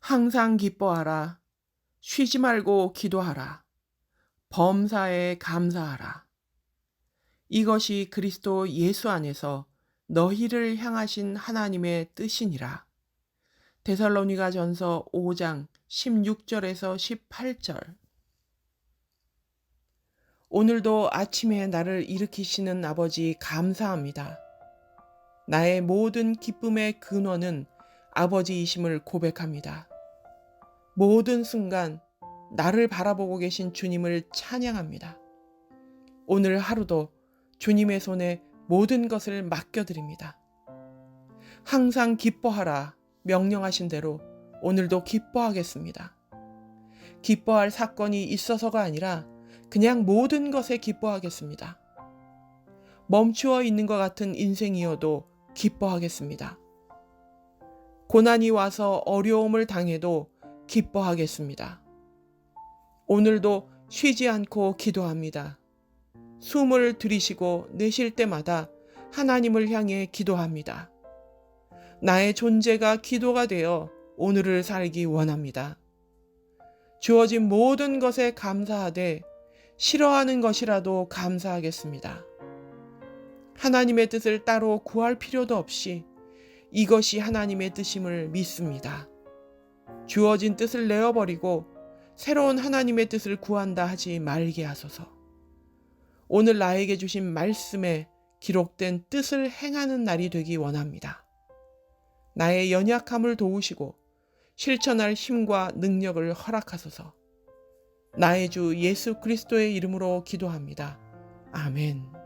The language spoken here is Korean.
항상 기뻐하라. 쉬지 말고 기도하라. 범사에 감사하라. 이것이 그리스도 예수 안에서 너희를 향하신 하나님의 뜻이니라. 데살로니가 전서 5장 16절에서 18절. 오늘도 아침에 나를 일으키시는 아버지 감사합니다. 나의 모든 기쁨의 근원은 아버지이심을 고백합니다. 모든 순간 나를 바라보고 계신 주님을 찬양합니다. 오늘 하루도 주님의 손에 모든 것을 맡겨드립니다. 항상 기뻐하라 명령하신 대로 오늘도 기뻐하겠습니다. 기뻐할 사건이 있어서가 아니라 그냥 모든 것에 기뻐하겠습니다. 멈추어 있는 것 같은 인생이어도 기뻐하겠습니다. 고난이 와서 어려움을 당해도 기뻐하겠습니다. 오늘도 쉬지 않고 기도합니다. 숨을 들이쉬고 내쉴 때마다 하나님을 향해 기도합니다. 나의 존재가 기도가 되어 오늘을 살기 원합니다. 주어진 모든 것에 감사하되 싫어하는 것이라도 감사하겠습니다. 하나님의 뜻을 따로 구할 필요도 없이 이것이 하나님의 뜻임을 믿습니다. 주어진 뜻을 내어버리고 새로운 하나님의 뜻을 구한다 하지 말게 하소서. 오늘 나에게 주신 말씀에 기록된 뜻을 행하는 날이 되기 원합니다. 나의 연약함을 도우시고 실천할 힘과 능력을 허락하소서. 나의 주 예수 그리스도의 이름으로 기도합니다. 아멘.